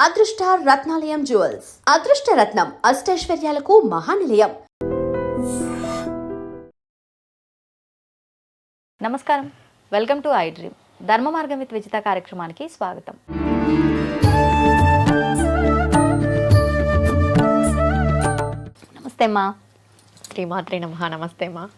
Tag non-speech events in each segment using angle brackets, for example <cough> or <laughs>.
అదృష్ట రత్నాలయం జ్యువెల్స్. అదృష్ట రత్నం అష్టైశ్వర్యాలకు మహానిలయం. నమస్కారం. Welcome to I Dream. ధర్మ మార్గం విత్ విజిత కార్యక్రమానికి స్వాగతం. నమస్తే అమ్మా. శ్రీమాత్రి నమ. నమస్తే మా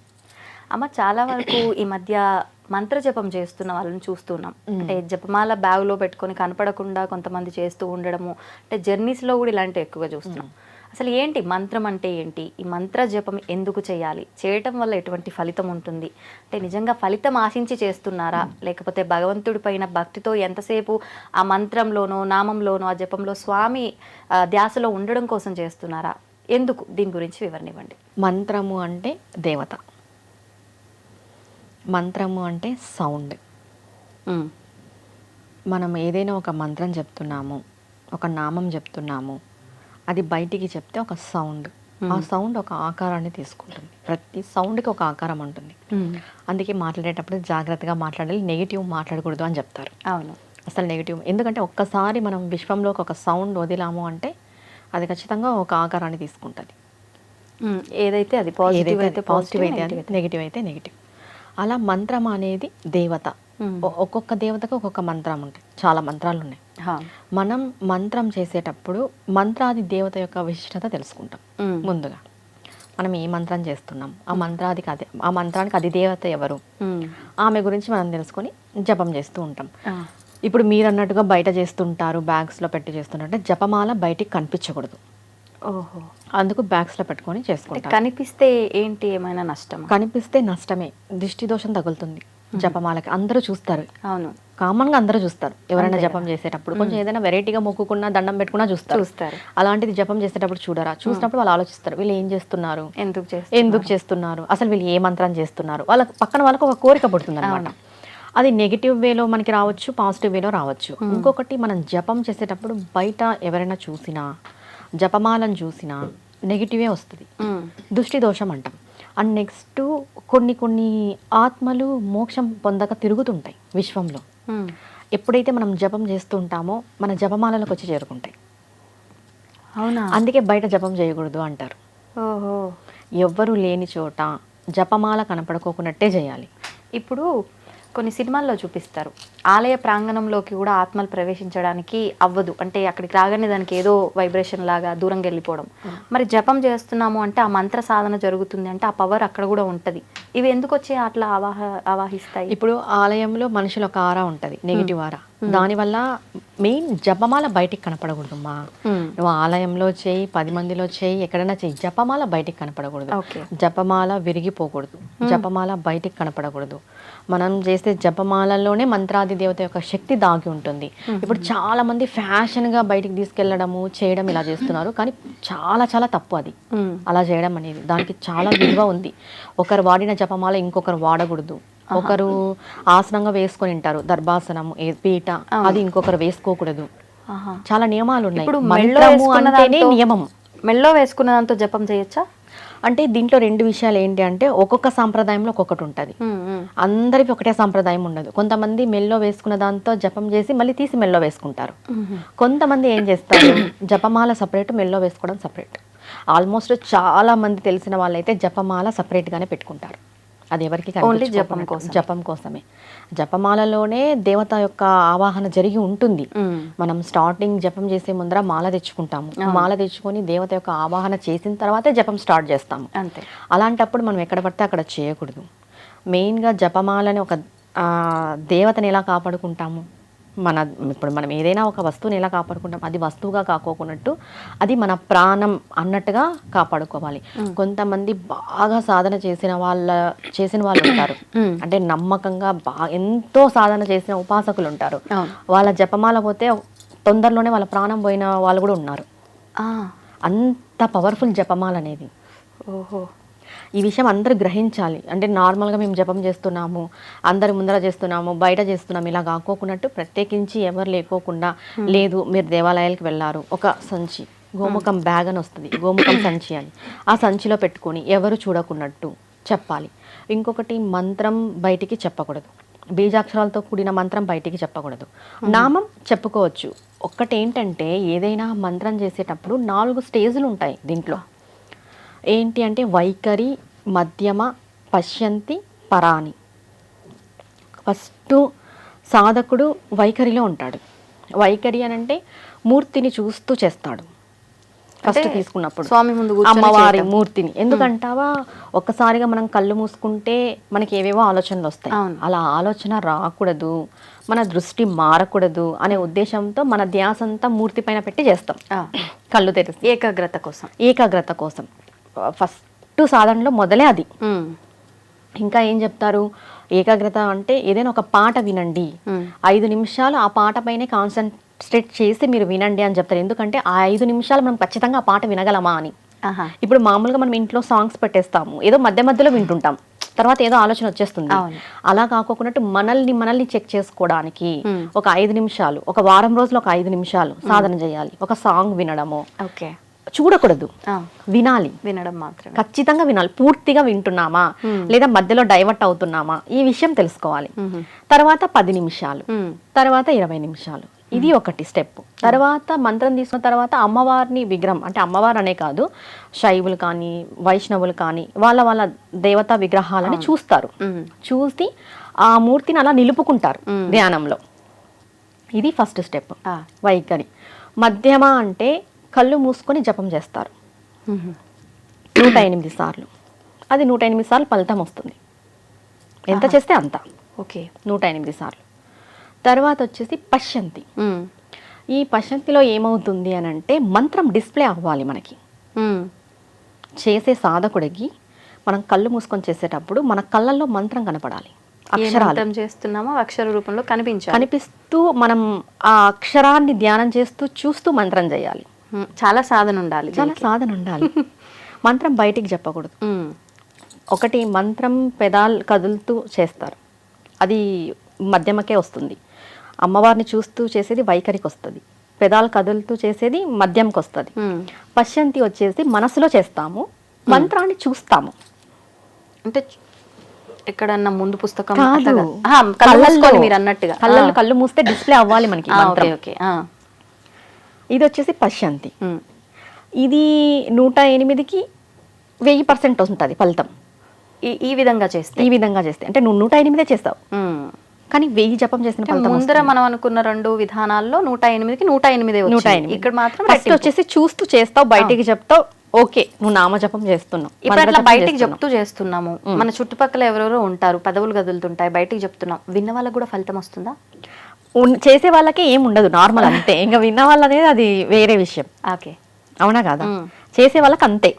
అమ్మ చాలా వరకు ఈ మధ్య మంత్ర జపం చేస్తున్న వాళ్ళని చూస్తున్నాం. అంటే జపమాల బ్యాగులో పెట్టుకొని కనపడకుండా కొంతమంది చేస్తూ ఉండడము అంటే జర్నీస్లో కూడా ఇలాంటివి ఎక్కువగా చూస్తున్నాం. అసలు ఏంటి మంత్రం అంటే ఏంటి? ఈ మంత్ర జపం ఎందుకు చేయాలి? చేయటం వల్ల ఎటువంటి ఫలితం ఉంటుంది? అంటే నిజంగా ఫలితం ఆశించి చేస్తున్నారా? లేకపోతే భగవంతుడి పైన భక్తితో ఎంతసేపు ఆ మంత్రంలోనో నామంలోనో ఆ జపంలో స్వామి ధ్యాసలో ఉండడం కోసం చేస్తున్నారా? ఎందుకు? దీని గురించి వివరణ ఇవ్వండి. మంత్రము అంటే దేవత. మంత్రము అంటే సౌండ్. మనం ఏదైనా ఒక మంత్రం చెప్తున్నాము ఒక నామం చెప్తున్నాము అది బయటికి చెప్తే ఒక సౌండ్. ఆ సౌండ్ ఒక ఆకారాన్ని తీసుకుంటుంది. ప్రతి సౌండ్కి ఒక ఆకారం ఉంటుంది. అందుకే మాట్లాడేటప్పుడు జాగ్రత్తగా మాట్లాడాలి నెగిటివ్ మాట్లాడకూడదు అని చెప్తారు. అవును. అసలు నెగిటివ్ ఎందుకంటే ఒక్కసారి మనం విశ్వంలోకి ఒక సౌండ్ వదిలాము అంటే అది ఖచ్చితంగా ఒక ఆకారాన్ని తీసుకుంటుంది. ఏదైతే అది పాజిటివ్ అయితే పాజిటివ్ అయితే నెగిటివ్ అయితే. నెగిటివ్ అలా మంత్రం అనేది దేవత. ఒక్కొక్క దేవతకు ఒక్కొక్క మంత్రం ఉంటాయి. చాలా మంత్రాలు ఉన్నాయి మనం మంత్రం చేసేటప్పుడు మంత్రాది దేవత యొక్క విశిష్టత తెలుసుకుంటాం. ముందుగా మనం ఏ మంత్రం చేస్తున్నాం? ఆ మంత్రాదికి అదే ఆ మంత్రానికి అది దేవత ఎవరు? ఆమె గురించి మనం తెలుసుకొని జపం చేస్తూ ఉంటాం. ఇప్పుడు మీరు అన్నట్టుగా బయట చేస్తుంటారు బ్యాగ్స్లో పెట్టి చేస్తుంటారు. అంటే జపమాల బయటికి కనిపించకూడదు. ఓహో. అందుకు బ్యాగ్స్లో పెట్టుకొని చేసుకుంటారు. కనిపిస్తే ఏంటి ఏమైనా నష్టం కనిపిస్తే నష్టమే. దిష్టి దోషం తగులుతుంది జపమాలకి. అందరూ చూస్తారు. అవును. కామన్గా అందరూ చూస్తారు. ఎవరైనా జపం చేసేటప్పుడు కొంచెం ఏదైనా వెరైటీగా మొక్కుకున్నా దండం పెట్టుకున్నా చూస్తారు. చూస్తారు. అలాంటిది జపం చేసేటప్పుడు చూడరా? చూసినప్పుడు వాళ్ళు ఆలోచిస్తారు. వీళ్ళు ఏం చేస్తున్నారు? ఎందుకు ఎందుకు చేస్తున్నారు? అసలు వీళ్ళు ఏ మంత్రం చేస్తున్నారు? వాళ్ళ పక్కన వాళ్ళకు ఒక కోరిక పుడుతుంది అనమాట అది నెగిటివ్ వేలో మనకి రావచ్చు పాజిటివ్ వేలో రావచ్చు. ఇంకొకటి మనం జపం చేసేటప్పుడు బయట ఎవరైనా చూసినా జపమాలను చూసినా నెగిటివే వస్తుంది. దృష్టి దోషం అంటాం. అండ్ నెక్స్ట్ కొన్ని కొన్ని ఆత్మలు మోక్షం పొందక తిరుగుతుంటాయి విశ్వంలో. ఎప్పుడైతే మనం జపం చేస్తుంటామో మన జపమాలలకు వచ్చి చేరుకుంటాయి. అవునా? అందుకే బయట జపం చేయకూడదు అంటారు. ఓహో. ఎవ్వరు లేని చోట జపమాల కనపడుకోకున్నట్టే చేయాలి. ఇప్పుడు కొన్ని సినిమాల్లో చూపిస్తారు. ఆలయ ప్రాంగణంలోకి కూడా ఆత్మలు ప్రవేశించడానికి అవ్వదు. అంటే అక్కడికి రాగానే దానికి ఏదో వైబ్రేషన్ లాగా దూరంగా వెళ్ళిపోవడం. మరి జపం చేస్తున్నాము అంటే ఆ మంత్ర సాధన జరుగుతుంది అంటే ఆ పవర్ అక్కడ కూడా ఉంటది. ఇవి ఎందుకు వచ్చి అట్లా ఆవాహ ఆవాహిస్తాయి? ఇప్పుడు ఆలయంలో మనుషుల ఒక ఆరా ఉంటుంది. Negative aura. దానివల్ల మెయిన్ జపమాల బయటికి కనపడకూడదమ్మా. ఉమ్, నువ్వు ఆలయంలో చేయి పది మందిలో చేయి ఎక్కడైనా చేయి. జపమాల బయటికి కనపడకూడదు. జపమాల విరిగిపోకూడదు. జపమాల బయటికి కనపడకూడదు. మనం చేసే జపమాలలోనే మంత్రాది దేవత యొక్క శక్తి దాగి ఉంటుంది. ఇప్పుడు చాలా మంది ఫ్యాషన్గా బయటికి తీసుకెళ్ళడము చేయడం ఇలా చేస్తున్నారు. కానీ చాలా చాలా తప్పు అది. అలా చేయడం అనేది దానికి చాలా విలువ ఉంది. ఒకరు వాడిన జపమాల ఇంకొకరు వాడకూడదు. ఒకరు ఆసనంగా వేసుకొని ఉంటారు. దర్భాసనము ఏ పీట అది ఇంకొకరు వేసుకోకూడదు. చాలా నియమాలు ఉన్నాయి. నియమం. మెళ్ళో వేసుకున్న దాంతో జపం చేయొచ్చా? అంటే దీంట్లో రెండు విషయాలు ఏంటి అంటే ఒక్కొక్క సాంప్రదాయంలో ఒక్కొక్కటి ఉంటుంది. అందరికి ఒకటే సాంప్రదాయం ఉండదు. కొంతమంది మెల్లో వేసుకున్న దాంతో జపం చేసి మళ్ళీ తీసి మెల్లో వేసుకుంటారు. కొంతమంది ఏం చేస్తారు? <coughs> జపమాల సపరేట్ మెల్లో వేసుకోవడం సపరేట్. ఆల్మోస్ట్ చాలా మంది తెలిసిన వాళ్ళైతే జపమాల separate గానే పెట్టుకుంటారు. అది ఎవరికి Only జపం కోసమే. జపం కోసమే. జపమాలలోనే దేవత యొక్క ఆవాహన జరిగి ఉంటుంది. మనం స్టార్టింగ్ జపం చేసే ముందర మాల తెచ్చుకుంటాము. మాల తెచ్చుకొని దేవత యొక్క ఆవాహన చేసిన తర్వాతే జపం స్టార్ట్ చేస్తాము. అంతే. అలాంటప్పుడు మనం ఎక్కడ పడితే అక్కడ చేయకూడదు. మెయిన్గా జపమాలని ఒక ఆ, దేవతని ఎలా కాపాడుకుంటాము? మన ఇప్పుడు మనం ఏదైనా ఒక వస్తువుని ఎలా కాపాడుకుంటాం? అది వస్తువుగా కాకోకున్నట్టు అది మన ప్రాణం అన్నట్టుగా కాపాడుకోవాలి. కొంతమంది బాగా సాధన చేసిన వాళ్ళ చేసిన వాళ్ళు ఉంటారు. అంటే నమ్మకంగా బాగా ఎంతో సాధన చేసిన ఉపాసకులు ఉంటారు. వాళ్ళ జపమాల పోతే తొందరలోనే వాళ్ళ ప్రాణం పోయిన వాళ్ళు కూడా ఉన్నారు. అంత పవర్ఫుల్ జపమాల అనేది ఓహో. ఈ విషయం అందరూ గ్రహించాలి. అంటే నార్మల్గా మేము జపం చేస్తున్నాము అందరి ముందర చేస్తున్నాము బయట చేస్తున్నాము ఇలా కాకోకున్నట్టు ప్రత్యేకించి ఎవరు లేకోకుండా లేదు మీరు దేవాలయాలకు వెళ్ళారు ఒక సంచి గోముఖం బ్యాగ్ అని వస్తుంది గోముఖం సంచి అని. ఆ సంచిలో పెట్టుకొని ఎవరు చూడకున్నట్టు చెప్పాలి. ఇంకొకటి మంత్రం బయటికి చెప్పకూడదు. బీజాక్షరాలతో కూడిన మంత్రం బయటికి చెప్పకూడదు. నామం చెప్పుకోవచ్చు. ఒక్కటేంటంటే ఏదైనా మంత్రం చేసేటప్పుడు నాలుగు స్టేజ్లు ఉంటాయి దీంట్లో. ఏంటి అంటే వైఖరి మధ్యమ పశ్యంతి పరాని. ఫస్ట్ సాధకుడు వైఖరిలో ఉంటాడు. వైఖరి అని అంటే మూర్తిని చూస్తూ చేస్తాడు. ఫస్ట్ తీసుకున్నప్పుడు. స్వామి ముందు అమ్మవారి. మూర్తిని. ఎందుకంటావా? ఒక్కసారిగా మనం కళ్ళు మూసుకుంటే మనకి ఏవేవో ఆలోచనలు వస్తాయి. అలా ఆలోచన రాకూడదు మన దృష్టి మారకూడదు అనే ఉద్దేశంతో మన ధ్యాస అంతా మూర్తి పైన పెట్టి చేస్తాం. కళ్ళు తెరిసి ఏకాగ్రత కోసం. ఏకాగ్రత కోసం. ఫస్ట్ సాధనలో మొదలే అది. ఇంకా ఏం చెప్తారు? ఏకాగ్రత అంటే ఏదైనా ఒక పాట వినండి. ఐదు నిమిషాలు ఆ పాట పైనే కాన్సన్ట్రేట్ చేసి మీరు వినండి అని చెప్తారు. ఎందుకంటే ఆ ఐదు నిమిషాలు మనం ఖచ్చితంగా ఆ పాట వినగలమా అని. ఇప్పుడు మామూలుగా మనం ఇంట్లో సాంగ్స్ పెట్టేస్తాము. ఏదో మధ్య మధ్యలో వింటుంటాం. తర్వాత ఏదో ఆలోచన వచ్చేస్తుంది. అలా కాకోకున్నట్టు మనల్ని మనల్ని చెక్ చేసుకోవడానికి. ఒక ఐదు నిమిషాలు ఒక వారం రోజులు ఒక ఐదు నిమిషాలు సాధన చేయాలి. ఒక సాంగ్ వినడము. ఓకే. చూడకూడదు. వినాలి. వినడం మాత్రమే. ఖచ్చితంగా వినాలి. పూర్తిగా వింటున్నామా? లేదా మధ్యలో డైవర్ట్ అవుతున్నామా? ఈ విషయం తెలుసుకోవాలి. తర్వాత పది నిమిషాలు. తర్వాత ఇరవై నిమిషాలు. ఇది ఒకటి స్టెప్. తర్వాత మంత్రం తీసుకున్న తర్వాత అమ్మవారిని విగ్రహం అంటే అమ్మవారు అనే కాదు శైవులు కానీ వైష్ణవులు కానీ వాళ్ళ వాళ్ళ దేవతా విగ్రహాలని చూస్తారు. చూసి ఆ మూర్తిని అలా నిలుపుకుంటారు ధ్యానంలో. ఇది ఫస్ట్ స్టెప్. వైఖరి. మధ్యమ అంటే కళ్ళు మూసుకొని జపం చేస్తారు. నూట ఎనిమిది సార్లు. అది నూట ఎనిమిది సార్లు ఫలితం వస్తుంది. ఎంత చేస్తే అంత. ఓకే. నూట ఎనిమిది సార్లు. తర్వాత వచ్చేసి పశ్యంతి. ఈ పశ్యంతిలో ఏమవుతుంది అని అంటే మంత్రం డిస్ప్లే అవ్వాలి మనకి. చేసే సాధకుడికి మనం కళ్ళు మూసుకొని చేసేటప్పుడు మన కళ్ళల్లో మంత్రం కనపడాలి. అక్షరాలు. చేస్తున్నామో అక్షర రూపంలో కనిపించాలి. కనిపిస్తూ మనం ఆ అక్షరాన్ని ధ్యానం చేస్తూ చూస్తూ మంత్రం చేయాలి. చాలా సాధన ఉండాలి చాలా సాధన ఉండాలి <laughs> మంత్రం బయటికి చెప్పకూడదు. ఒకటి మంత్రం పెదాలు కదులుతూ చేస్తారు. అది మధ్యమకే వస్తుంది. అమ్మవారిని చూస్తూ చేసేది వైఖరికి వస్తుంది. పెదాలు కదులుతూ చేసేది మధ్యంకి వస్తుంది. పశ్యంతి వచ్చేసి మనసులో చేస్తాము మంత్రాన్ని చూస్తాము. అంటే ఎక్కడన్నా ముందు పుస్తకం కళ్ళు మీరు అన్నట్టుగా కళ్ళల్లో కళ్ళు మూస్తే డిస్ప్లే అవ్వాలి మనకి ఓకే ఇది వచ్చేసి పశ్యంతి. ఉమ్, ఇది నూట ఎనిమిదికి వెయ్యి పర్సెంట్ ఉంటుంది ఫలితం. ఈ విధంగా చేస్తే. ఈ విధంగా చేస్తే. అంటే నువ్వు నూట ఎనిమిదే చేస్తావు. కానీ వెయ్యి జపం చేసిన ముందర మనం అనుకున్న రెండు విధానాల్లో నూట ఎనిమిదికి నూట ఎనిమిదే నూట. ఎనిమిది. ఇక్కడ మాత్రం ఫస్ట్. వచ్చేసి చూస్తూ చేస్తావు బయటికి చెప్తావు ఓకే నువ్వు నామజపం చేస్తున్నావు. ఇప్పుడు అట్లా బయటికి. చెప్తూ చేస్తున్నాము. మన చుట్టుపక్కల ఎవరెవరో ఉంటారు పదవులు కదులుతుంటాయి బయటికి చెప్తున్నాం. విన్న వాళ్ళకి కూడా ఫలితం వస్తుందా? చేసే వాళ్ళకి ఏం ఉండదు నార్మల్ అంతే. <laughs> ఇంకా విన్న వాళ్ళు అనేది అది వేరే విషయం. ఓకే. అవునా కాదా. చేసే వాళ్ళకి అంతే.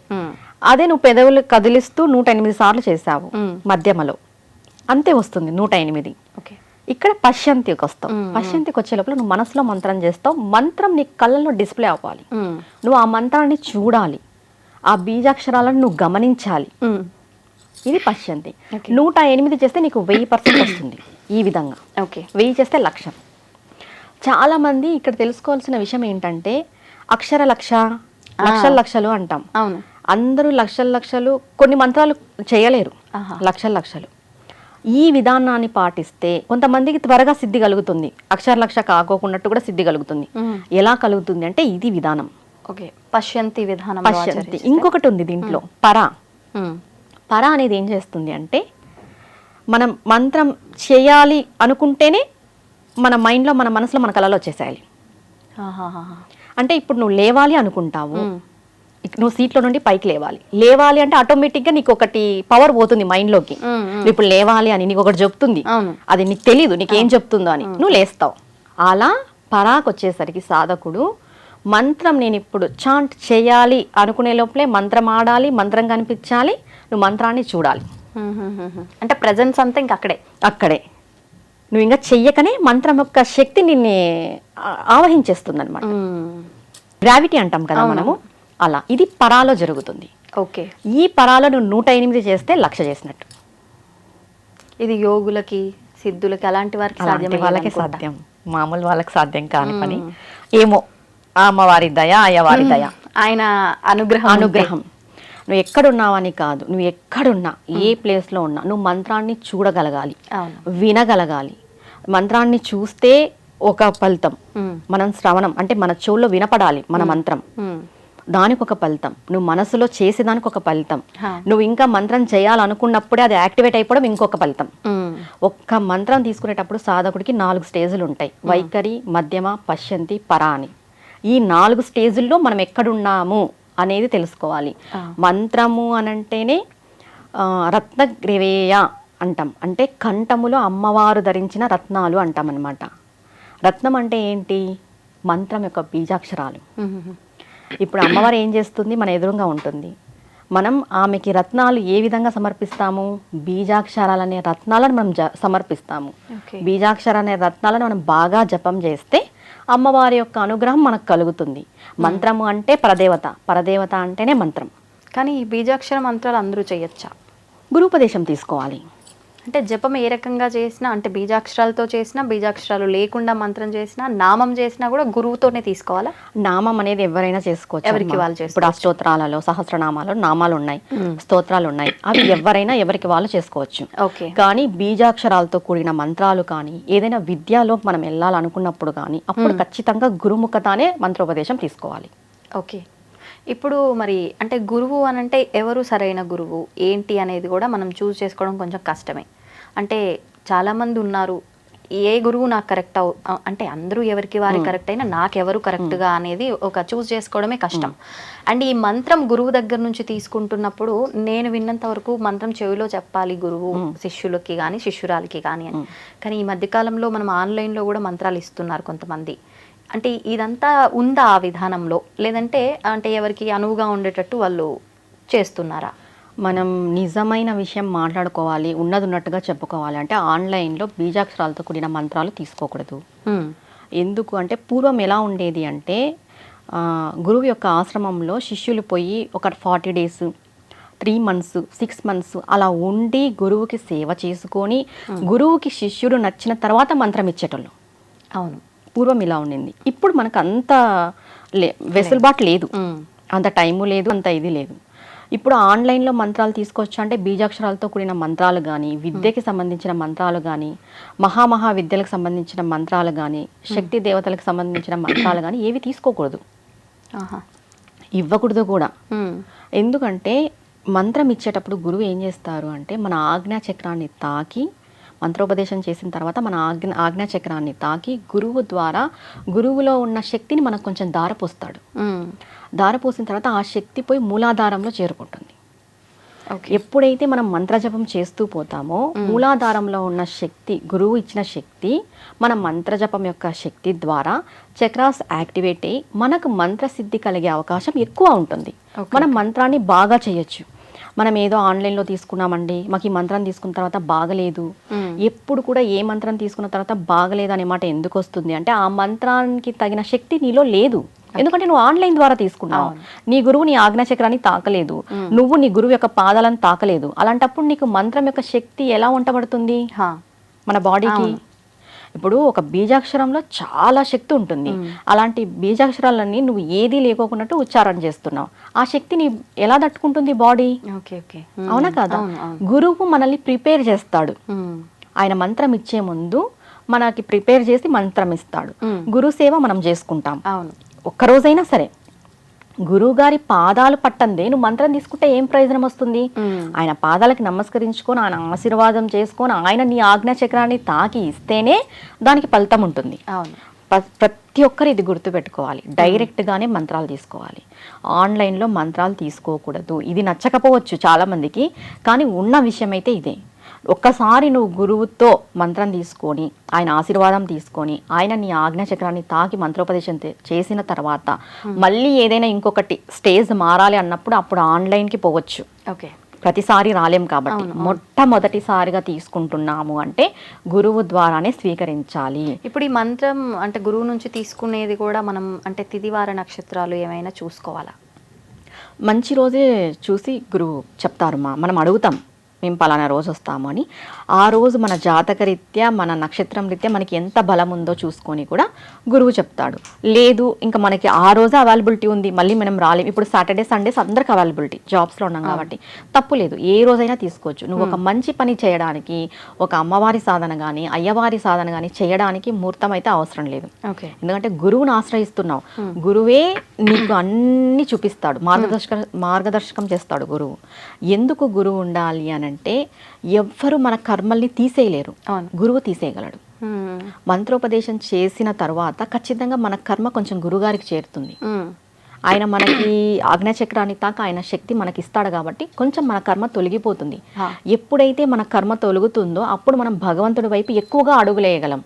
అదే నువ్వు పెదవులు కదిలిస్తూ నూట ఎనిమిది సార్లు చేసావు. మధ్యమలో. అంతే వస్తుంది నూట ఎనిమిది. ఓకే. ఇక్కడ పశ్యంతికి వస్తావు. పశ్యంతికి వచ్చే లోపల నువ్వు మనసులో మంత్రం చేస్తావు. మంత్రం నీ కళ్ళల్లో డిస్ప్లే అవ్వాలి. నువ్వు ఆ మంత్రాన్ని చూడాలి. ఆ బీజాక్షరాలను నువ్వు గమనించాలి. ఇది పశ్యంతి. Okay. నూట ఎనిమిది చేస్తే నీకు వెయ్యి పర్సెంట్ వస్తుంది ఈ విధంగా. ఓకే. వెయ్యి చేస్తే లక్ష. చాలా మంది ఇక్కడ తెలుసుకోవాల్సిన విషయం ఏంటంటే అక్షర లక్ష లక్షల లక్షలు అంటాం. అవును. అందరూ లక్షల లక్షలు కొన్ని మంత్రాలు చేయలేరు. లక్షల లక్షలు. ఈ విధానాన్ని పాటిస్తే కొంతమందికి త్వరగా సిద్ధి కలుగుతుంది. అక్షర లక్ష కాకోకున్నట్టు కూడా సిద్ధి కలుగుతుంది. ఎలా కలుగుతుంది అంటే ఇది విధానం. ఓకే. పశ్యంతి విధానం పశ్యంతి. ఇంకొకటి ఉంది దీంట్లో. పర. పర అనేది ఏం చేస్తుంది అంటే మనం మంత్రం చేయాలి అనుకుంటేనే మన మైండ్లో మన మనసులో మన కళలో వచ్చేసేయాలి అంటే ఇప్పుడు నువ్వు లేవాలి అనుకుంటావు. నువ్వు సీట్లో నుండి పైకి లేవాలి. లేవాలి అంటే ఆటోమేటిక్గా నీకు ఒకటి పవర్ పోతుంది మైండ్లోకి. నువ్వు ఇప్పుడు లేవాలి అని నీకు ఒకటి చెప్తుంది. అది నీకు తెలీదు నీకు ఏం చెప్తుందో అని. నువ్వు లేస్తావు. అలా పరాకు వచ్చేసరికి సాధకుడు మంత్రం నేను ఇప్పుడు చాంట్ చేయాలి అనుకునే లోపలే మంత్రం ఆడాలి మంత్రం కనిపించాలి నువ్వు మంత్రాన్ని చూడాలి. అంటే ప్రజెన్స్ అంతా ఇంక అక్కడే. అక్కడే. నువ్వు ఇంకా చెయ్యకనే మంత్రం యొక్క శక్తి నిన్ను ఆవహించేస్తుంది అనమాట గ్రావిటీ అంటాం కదా మనము. అలా. ఇది పరాలో జరుగుతుంది. ఓకే. ఈ పరాలో నువ్వు నూట ఎనిమిది చేస్తే లక్ష చేసినట్టు. ఇది యోగులకి సిద్ధులకి అలాంటి వారికి సాధ్యమయ్యేది వాళ్ళకి. సాధ్యం. మామూలు వాళ్ళకి సాధ్యం కాని పని. ఏమో. అమ్మవారి దయ అయ్యవారి దయ. ఆయన అనుగ్రహం. అనుగ్రహం. నువ్వు ఎక్కడున్నావని కాదు. నువ్వు ఎక్కడున్నా ఏ ప్లేస్లో ఉన్నా నువ్వు మంత్రాన్ని చూడగలగాలి వినగలగాలి. మంత్రాన్ని చూస్తే ఒక ఫలితం. మనం శ్రవణం అంటే మన చెవుల్లో వినపడాలి మన మంత్రం. దానికి ఒక ఫలితం. నువ్వు మనసులో చేసేదానికి ఒక ఫలితం. నువ్వు ఇంకా మంత్రం చేయాలనుకున్నప్పుడే అది యాక్టివేట్ అయిపోవడం ఇంకొక ఫలితం. ఒక్క మంత్రం తీసుకునేటప్పుడు సాధకుడికి నాలుగు స్టేజ్లు ఉంటాయి. వైఖరి మధ్యమ పశ్యంతి పర అని ఈ నాలుగు స్టేజుల్లో మనం ఎక్కడున్నాము? అనేది తెలుసుకోవాలి. మంత్రము అనంటేనే రత్నగ్రివేయ అంటాం. అంటే కంఠములో అమ్మవారు ధరించిన రత్నాలు అంటాం అనమాట రత్నం అంటే ఏంటి? మంత్రం యొక్క బీజాక్షరాలు. ఇప్పుడు అమ్మవారు ఏం చేస్తుంది? మన ఎదురుగా ఉంటుంది. మనం ఆమెకి రత్నాలు ఏ విధంగా సమర్పిస్తాము? బీజాక్షరాలు అనే రత్నాలను మనం జ సమర్పిస్తాము. ఓకే. బీజాక్షర అనే రత్నాలను మనం బాగా జపం చేస్తే అమ్మవారి యొక్క అనుగ్రహం మనకు కలుగుతుంది. మంత్రము అంటే పరదేవత. పరదేవత అంటేనే మంత్రం. కానీ ఈ బీజాక్షర మంత్రాలు అందరూ చేయొచ్చా? గురుపదేశం తీసుకోవాలి. అంటే జపం ఏ రకంగా చేసినా అంటే బీజాక్షరాలతో చేసినా బీజాక్షరాలు లేకుండా మంత్రం చేసినా నామం చేసినా కూడా గురువుతోనే తీసుకోవాలా? నామం అనేది ఎవరైనా చేసుకోవచ్చు ఎవరికి. వాళ్ళు. ఇప్పుడు ఆ స్తోత్రాలలో సహస్రనామాలు నామాలు ఉన్నాయి స్తోత్రాలు ఉన్నాయి అవి ఎవరైనా ఎవరికి వాళ్ళు చేసుకోవచ్చు. ఓకే. కానీ బీజాక్షరాలతో కూడిన మంత్రాలు కానీ ఏదైనా విద్యలో మనం వెళ్ళాలనుకున్నప్పుడు కానీ అప్పుడు ఖచ్చితంగా గురుముఖతానే మంత్రోపదేశం తీసుకోవాలి. ఓకే. ఇప్పుడు మరి అంటే గురువు అని అంటే ఎవరు సరైన గురువు? ఏంటి అనేది కూడా మనం చూస్ చేసుకోవడం కొంచెం కష్టమే. అంటే చాలామంది ఉన్నారు ఏ గురువు నాకు కరెక్ట్ అవు అంటే అందరూ ఎవరికి వారి కరెక్ట్ అయినా నాకెవరు కరెక్ట్గా అనేది ఒక చూస్ చేసుకోవడమే కష్టం. అండ్ ఈ మంత్రం గురువు దగ్గర నుంచి తీసుకుంటున్నప్పుడు నేను విన్నంత వరకు మంత్రం చెవిలో చెప్పాలి గురువు శిష్యులకి కానీ శిష్యురాలకి కానీ అని. కానీ ఈ మధ్యకాలంలో మనం ఆన్లైన్లో కూడా మంత్రాలు ఇస్తున్నారు కొంతమంది. అంటే ఇదంతా ఉందా ఆ విధానంలో? లేదంటే అంటే ఎవరికి అనువుగా ఉండేటట్టు వాళ్ళు చేస్తున్నారా? మనం నిజమైన విషయం మాట్లాడుకోవాలి ఉన్నది ఉన్నట్టుగా చెప్పుకోవాలి. అంటే ఆన్లైన్లో బీజాక్షరాలతో కూడిన మంత్రాలు తీసుకోకూడదు. ఎందుకు అంటే పూర్వం ఎలా ఉండేది అంటే గురువు యొక్క ఆశ్రమంలో శిష్యులు పోయి ఒక forty days three months six months అలా ఉండి గురువుకి సేవ చేసుకొని గురువుకి శిష్యుడు నచ్చిన తర్వాత మంత్రం ఇచ్చేటోళ్ళు. అవును. పూర్వం ఇలా ఉండింది. ఇప్పుడు మనకు అంత లే వెసులుబాటు లేదు. అంత టైము లేదు అంత ఇది లేదు. ఇప్పుడు ఆన్లైన్లో మంత్రాలు తీసుకొచ్చా అంటే బీజాక్షరాలతో కూడిన మంత్రాలు కానీ విద్యకి సంబంధించిన మంత్రాలు కానీ మహామహా విద్యలకు సంబంధించిన మంత్రాలు కానీ శక్తి దేవతలకు సంబంధించిన మంత్రాలు కానీ ఏవి తీసుకోకూడదు. ఇవ్వకూడదు కూడా. ఎందుకంటే మంత్రం ఇచ్చేటప్పుడు గురువు ఏం చేస్తారు అంటే మన ఆజ్ఞా చక్రాన్ని తాకి మంత్రోపదేశం చేసిన తర్వాత మన ఆజ్ఞ ఆజ్ఞా చక్రాన్ని తాకి గురువు ద్వారా గురువులో ఉన్న శక్తిని మనకు కొంచెం దారపోస్తాడు. దారపోసిన తర్వాత ఆ శక్తి పోయి మూలాధారంలో చేరుకుంటుంది. ఎప్పుడైతే మనం మంత్రజపం చేస్తూ పోతామో మూలాధారంలో ఉన్న శక్తి గురువు ఇచ్చిన శక్తి మన మంత్రజపం యొక్క శక్తి ద్వారా చక్రాస్ యాక్టివేట్ అయ్యి మనకు మంత్రసిద్ధి కలిగే అవకాశం ఎక్కువ ఉంటుంది. మనం మంత్రాన్ని బాగా చేయొచ్చు. మనం ఏదో ఆన్లైన్లో తీసుకున్నామండి మాకు ఈ మంత్రం తీసుకున్న తర్వాత బాగలేదు. ఎప్పుడు కూడా ఏ మంత్రం తీసుకున్న తర్వాత బాగలేదు అనే మాట ఎందుకు వస్తుంది? అంటే ఆ మంత్రానికి తగిన శక్తి నీలో లేదు. ఎందుకంటే నువ్వు ఆన్లైన్ ద్వారా తీసుకున్నావు. నీ గురువు నీ ఆజ్ఞాచక్రాన్ని తాకలేదు. నువ్వు నీ గురువు యొక్క పాదాలను తాకలేదు. అలాంటప్పుడు నీకు మంత్రం యొక్క శక్తి ఎలా ఉంటబడుతుంది? హా. మన బాడీకి? ఇప్పుడు ఒక బీజాక్షరంలో చాలా శక్తి ఉంటుంది. అలాంటి బీజాక్షరాలన్నీ నువ్వు ఏది లేకోకున్నట్టు ఉచ్చారణ చేస్తున్నావు. ఆ శక్తిని ఎలా తట్టుకుంటుంది బాడీ? అవునా కాదా. గురువు మనల్ని ప్రిపేర్ చేస్తాడు. ఆయన మంత్రం ఇచ్చే ముందు మనకి ప్రిపేర్ చేసి మంత్రం ఇస్తాడు. గురు సేవ మనం చేసుకుంటాం. ఒక్కరోజైనా సరే. గురువుగారి పాదాలు పట్టందే. నువ్వు మంత్రం తీసుకుంటే ఏం ప్రయోజనం వస్తుంది. ఆయన పాదాలకి నమస్కరించుకొని ఆయన ఆశీర్వాదం చేసుకొని ఆయన నీ ఆజ్ఞా చక్రాన్ని తాకి ఇస్తేనే దానికి ఫలితం ఉంటుంది. ప్రతి ఒక్కరు ఇది గుర్తుపెట్టుకోవాలి. డైరెక్ట్గానే మంత్రాలు తీసుకోవాలి. ఆన్లైన్లో మంత్రాలు తీసుకోకూడదు. ఇది నచ్చకపోవచ్చు చాలామందికి. కానీ ఉన్న విషయం అయితే ఇదే. ఒక్కసారి నువ్వు గురువుతో మంత్రం తీసుకొని ఆయన ఆశీర్వాదం తీసుకొని ఆయన నీ ఆజ్ఞా చక్రాన్ని తాకి మంత్రోపదేశం చేసిన తర్వాత మళ్ళీ ఏదైనా ఇంకొకటి స్టేజ్ మారాలి అన్నప్పుడు అప్పుడు ఆన్లైన్కి పోవచ్చు. ఓకే. ప్రతిసారి రాలేం కాబట్టి మొట్టమొదటిసారిగా తీసుకుంటున్నాము అంటే గురువు ద్వారానే స్వీకరించాలి. ఇప్పుడు ఈ మంత్రం అంటే గురువు నుంచి తీసుకునేది కూడా మనం అంటే తిదివార నక్షత్రాలు ఏమైనా చూసుకోవాలా? మంచి రోజే చూసి గురువు చెప్తారు మా మనం అడుగుతాం. మేము పలానా రోజు వస్తాము అని. ఆ రోజు మన జాతక రీత్యా మన నక్షత్రం రీత్యా మనకి ఎంత బలం ఉందో చూసుకొని కూడా గురువు చెప్తాడు. లేదు ఇంకా మనకి ఆ రోజు అవైలబిలిటీ ఉంది మళ్ళీ మనం రాలేం. ఇప్పుడు సాటర్డే సండేస్ అందరికి అవైలబిలిటీ జాబ్స్లో ఉన్నాం కాబట్టి. తప్పు లేదు ఏ రోజైనా తీసుకోవచ్చు. నువ్వు ఒక మంచి పని చేయడానికి ఒక అమ్మవారి సాధన కానీ అయ్యవారి సాధన కానీ చేయడానికి ముహూర్తం అయితే అవసరం లేదు. ఎందుకంటే గురువుని ఆశ్రయిస్తున్నావు. గురువే నీకు అన్ని చూపిస్తాడు. మార్గదర్శక మార్గదర్శకం చేస్తాడు గురువు. ఎందుకు గురువు ఉండాలి అని అంటే ఎవ్వరు మన కర్మల్ని తీసేయలేరు. గురువు తీసేయగలడు. మంత్రోపదేశం చేసిన తర్వాత ఖచ్చితంగా మన కర్మ కొంచెం గురుగారికి చేరుతుంది. ఆయన మనకి ఆజ్ఞాచక్రాన్ని తాక ఆయన శక్తి మనకి ఇస్తాడు కాబట్టి కొంచెం మన కర్మ తొలగిపోతుంది. ఎప్పుడైతే మన కర్మ తొలగుతుందో అప్పుడు మనం భగవంతుడి వైపు ఎక్కువగా అడుగులేయగలం.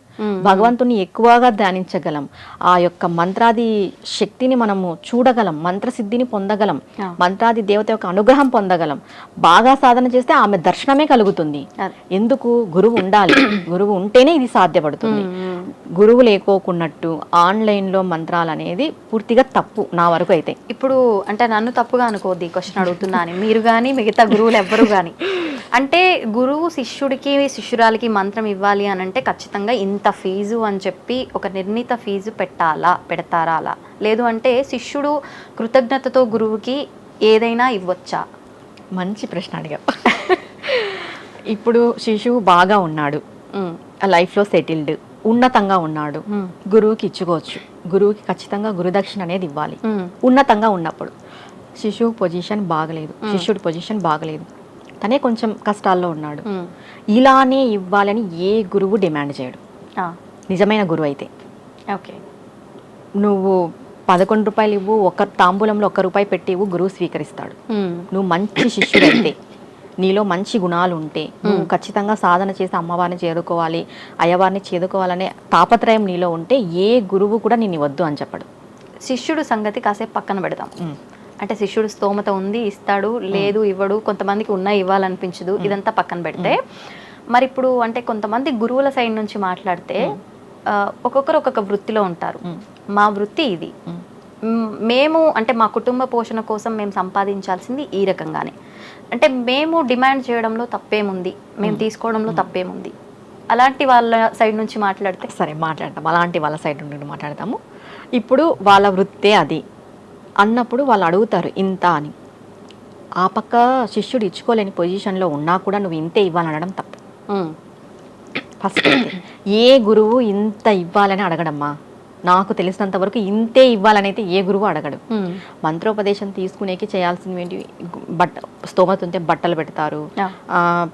భగవంతుని ఎక్కువగా ధ్యానించగలం ఆ యొక్క మంత్రాది శక్తిని మనము చూడగలం మంత్రసిద్ధిని పొందగలం. మంత్రాది దేవత యొక్క అనుగ్రహం పొందగలం బాగా సాధన చేస్తే ఆమె దర్శనమే కలుగుతుంది. ఎందుకు గురువు ఉండాలి గురువు ఉంటేనే ఇది సాధ్యపడుతుంది. గురువు లేకోకున్నట్టు ఆన్లైన్లో మంత్రాలు అనేది పూర్తిగా తప్పు నా వరకు అయితే. ఇప్పుడు అంటే నన్ను తప్పుగా అనుకోద్ది క్వశ్చన్ అడుగుతున్నా అని. మీరు కానీ మిగతా గురువులు ఎవ్వరు కానీ అంటే గురువు శిష్యుడికి శిష్యురాలికి మంత్రం ఇవ్వాలి అని అంటే ఖచ్చితంగా ఇంత ఫీజు అని చెప్పి ఒక నిర్ణీత ఫీజు పెట్టాలా పెడతారా అలా? లేదు అంటే శిష్యుడు కృతజ్ఞతతో గురువుకి ఏదైనా ఇవ్వచ్చా? మంచి ప్రశ్న అడిగా <laughs> ఇప్పుడు శిశువు బాగా ఉన్నాడు. లైఫ్లో సెటిల్డ్. ఉన్నతంగా ఉన్నాడు. గురువుకి ఇచ్చుకోవచ్చు. గురువుకి ఖచ్చితంగా గురుదక్షిణ అనేది ఇవ్వాలి. ఉన్నతంగా ఉన్నప్పుడు. శిశువు పొజిషన్ బాగలేదు. శిష్యుడి పొజిషన్ బాగలేదు. తనే కొంచెం కష్టాల్లో ఉన్నాడు. ఇలానే ఇవ్వాలని ఏ గురువు డిమాండ్ చేయడు. నిజమైన గురువు అయితే. ఓకే. నువ్వు పదకొండు రూపాయలు ఇవ్వు ఒక్క తాంబూలంలో ఒక్క రూపాయి పెట్టి ఇవ్వు గురువు స్వీకరిస్తాడు. నువ్వు మంచి శిష్యుడైతే. నీలో మంచి గుణాలు ఉంటే నువ్వు ఖచ్చితంగా సాధన చేసి అమ్మవారిని చేరుకోవాలి అయ్యవారిని చేరుకోవాలనే తాపత్రయం నీలో ఉంటే ఏ గురువు కూడా నేను వద్దు అని చెప్పడు. శిష్యుడు సంగతి కాసేపు పక్కన పెడదాం మ్మ్. అంటే శిష్యుడు స్తోమత ఉంది ఇస్తాడు లేదు ఇవ్వడు కొంతమందికి ఉన్నా ఇవ్వాలనిపించదు ఇదంతా పక్కన పెడితే మరి ఇప్పుడు అంటే కొంతమంది గురువుల సైడ్ నుంచి మాట్లాడితే ఒక్కొక్కరు ఒక్కొక్క వృత్తిలో ఉంటారు. మా వృత్తి ఇది. మేము అంటే మా కుటుంబ పోషణ కోసం మేము సంపాదించాల్సింది ఈ రకంగానే. అంటే మేము డిమాండ్ చేయడంలో తప్పేముంది? మేము తీసుకోవడంలో తప్పేముంది? అలాంటి వాళ్ళ సైడ్ నుంచి మాట్లాడితే. సరే మాట్లాడతాం. అలాంటి వాళ్ళ సైడ్ నుండి మాట్లాడతాము. ఇప్పుడు వాళ్ళ వృత్తే అది. అన్నప్పుడు వాళ్ళు అడుగుతారు ఇంత అని. ఆ పక్క శిష్యుడు ఇచ్చుకోలేని పొజిషన్లో ఉన్నా కూడా నువ్వు ఇంతే ఇవ్వాలనడం తప్పు. ఫస్ట్ ఏ గురువు ఇంత ఇవ్వాలని అడగడమ్మా? నాకు తెలిసినంత వరకు ఇంతే ఇవ్వాలని అయితే ఏ గురువు అడగడు. మ్, మంత్రోపదేశం తీసుకునేకి చేయాల్సినవి ఏంటి? బట్ట స్తోమత ఉంటే బట్టలు పెడతారు.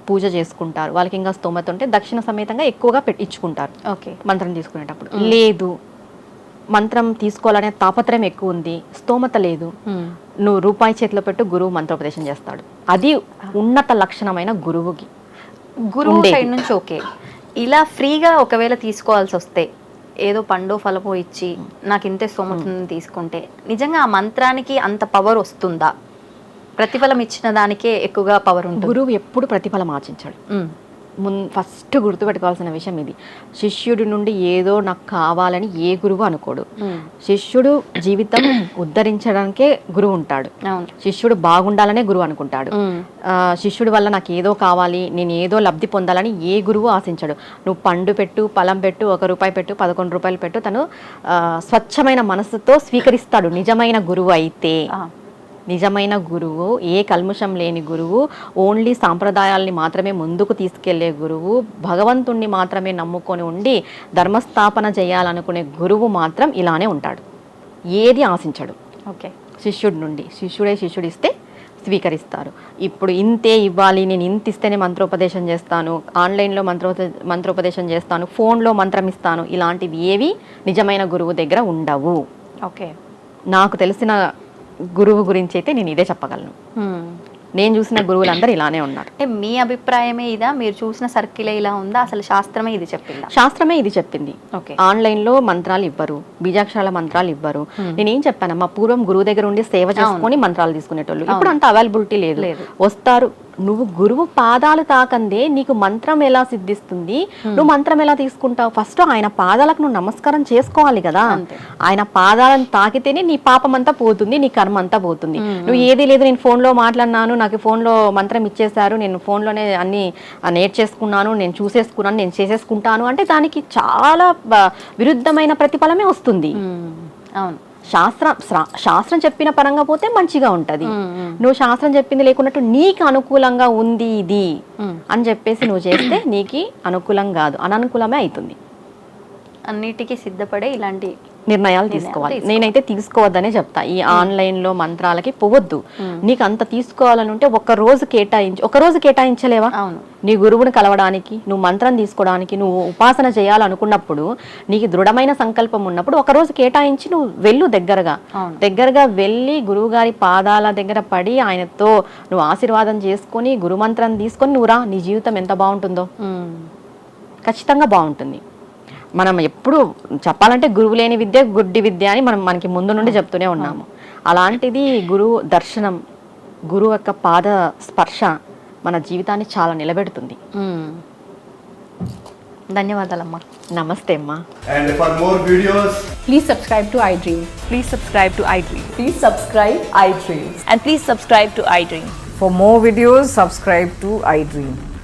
పూజ చేసుకుంటారు. వాళ్ళకి ఇంకా స్తోమత ఉంటే దక్షిణ సమేతంగా ఎక్కువగా పెట్టి ఇచ్చుకుంటారు. ఓకే మంత్రం తీసుకునేటప్పుడు. లేదు. మంత్రం తీసుకోవాలనే తాపత్రయం ఎక్కువ ఉంది. స్తోమత లేదు. మ్, నువ్వు రూపాయి చేతిలో పెట్టు గురువు మంత్రోపదేశం చేస్తాడు. అది ఉన్నత లక్షణమైన గురువుకి గురువు. సైడ్ నుంచి ఓకే ఇలా ఫ్రీగా ఒకవేళ తీసుకోవాల్సి వస్తే ఏదో పండో ఫలమో ఇచ్చి నాకు ఇంతే సొమ్ముతుంది తీసుకుంటే నిజంగా ఆ మంత్రానికి అంత పవర్ వస్తుందా? ప్రతిఫలం ఇచ్చిన దానికే ఎక్కువగా పవర్ ఉంటుంది. గురువు ఎప్పుడు ప్రతిఫలం ఆశించాడు. ఉమ్, మున్ ఫస్ట్ గుర్తుపెట్టుకోవాల్సిన విషయం ఇది. శిష్యుడి నుండి ఏదో నాకు కావాలని ఏ గురువు అనుకోడు. శిష్యుడు జీవితం ఉద్ధరించడానికే గురువు ఉంటాడు. శిష్యుడు బాగుండాలనే గురువు అనుకుంటాడు. శిష్యుడి వల్ల నాకు ఏదో కావాలి నేను ఏదో లబ్ధి పొందాలని ఏ గురువు ఆశించడు. నువ్వు పండు పెట్టు పలం పెట్టు ఒక రూపాయి పెట్టు పదకొండు రూపాయలు పెట్టు తను స్వచ్ఛమైన మనసుతో స్వీకరిస్తాడు. నిజమైన గురువు అయితే. నిజమైన గురువు ఏ కల్ముషం లేని గురువు ఓన్లీ సాంప్రదాయాల్ని మాత్రమే ముందుకు తీసుకెళ్ళే గురువు భగవంతుణ్ణి మాత్రమే నమ్ముకొని ఉండి ధర్మస్థాపన చేయాలనుకునే గురువు మాత్రం ఇలానే ఉంటాడు. ఏది ఆశించడు. ఓకే. శిష్యుడి నుండి శిష్యుడే శిష్యుడు ఇస్తే స్వీకరిస్తారు. ఇప్పుడు ఇంతే ఇవ్వాలి నేను ఇంత ఇస్తేనే మంత్రోపదేశం చేస్తాను ఆన్లైన్లో మంత్రో మంత్రోపదేశం చేస్తాను ఫోన్లో మంత్రం ఇస్తాను ఇలాంటివి ఏవి నిజమైన గురువు దగ్గర ఉండవు. ఓకే. నాకు తెలిసిన గురువు గురించి అయితే నేను ఇదే చెప్పగలను. నేను చూసిన గురువులందరూ ఇలానే ఉన్నారు. అంటే మీ అభిప్రాయమే ఇదా? మీరు చూసిన సర్కిలే ఇలా ఉందా? అసలు శాస్త్రమే ఇది చెప్పిందా? శాస్త్రమే ఇది చెప్పింది. ఓకే. ఆన్లైన్లో మంత్రాలు ఇవ్వరు బీజాక్షరాల మంత్రాలు ఇవ్వరు. నేనేం చెప్పానమ్మా? పూర్వం గురువు దగ్గర ఉండి సేవ చేసుకొని మంత్రాలు తీసుకునేటోళ్ళు. ఇప్పుడు అంత అవైలబిలిటీ లేదు. వస్తారు. నువ్వు గురువు పాదాలు తాకందే నీకు మంత్రం ఎలా సిద్ధిస్తుంది? నువ్వు మంత్రం ఎలా తీసుకుంటావు? ఫస్ట్ ఆయన పాదాలకు నువ్వు నమస్కారం చేసుకోవాలి కదా? ఆయన పాదాలను తాకితేనే నీ పాపం అంతా పోతుంది నీ కర్మ అంతా పోతుంది నువ్వు ఏది లేదు నేను ఫోన్లో మాట్లాడినాను నాకు ఫోన్లో మంత్రం ఇచ్చేసారు నేను ఫోన్లోనే అన్ని నేర్చేసుకున్నాను నేను చూసేసుకున్నాను నేను చేసేసుకుంటాను అంటే దానికి చాలా విరుద్ధమైన ప్రతిఫలమే వస్తుంది. అవును. శాస్త్రం శాస్త్రం చెప్పిన పరంగా పోతే మంచిగా ఉంటది. నువ్వు శాస్త్రం చెప్పింది లేకున్నట్టు నీకు అనుకూలంగా ఉంది ఇది అని చెప్పేసి నువ్వు చేస్తే నీకు అనుకూలం కాదు అననుకూలమే అవుతుంది అన్నిటికీ సిద్ధపడే ఇలాంటి నిర్ణయాలు తీసుకోవాలి. నేనైతే తీసుకోవద్దనే చెప్తా. ఈ ఆన్లైన్లో మంత్రాలకి పోవద్దు. నీకు అంత తీసుకోవాలని ఉంటే ఒక రోజు కేటాయించి. ఒక రోజు కేటాయించలేవా? నీ గురువుని కలవడానికి నువ్వు మంత్రం తీసుకోవడానికి నువ్వు ఉపాసన చేయాలనుకున్నప్పుడు నీకు దృఢమైన సంకల్పం ఉన్నప్పుడు ఒక రోజు కేటాయించి నువ్వు వెళ్ళు దగ్గరగా. దగ్గరగా వెళ్ళి గురువుగారి పాదాల దగ్గర పడి ఆయనతో నువ్వు ఆశీర్వాదం చేసుకొని గురుమంత్రం తీసుకొని నువ్వు రా. నీ జీవితం ఎంత బాగుంటుందో. ఖచ్చితంగా బాగుంటుంది. మనం ఎప్పుడు చెప్పాలంటే గురువు లేని విద్య గుడ్డి విద్య అని మనం మనకి ముందు నుండి చెప్తూనే ఉన్నాము. అలాంటిది గురువు దర్శనం గురువు యొక్క పాద స్పర్శ మన జీవితాన్ని చాలా నిలబెడుతుంది. ధన్యవాదాలమ్మా. నమస్తే అమ్మా. Please subscribe to I Dream please subscribe to I Dream please subscribe I Dream and please subscribe to I Dream for more videos subscribe to I Dream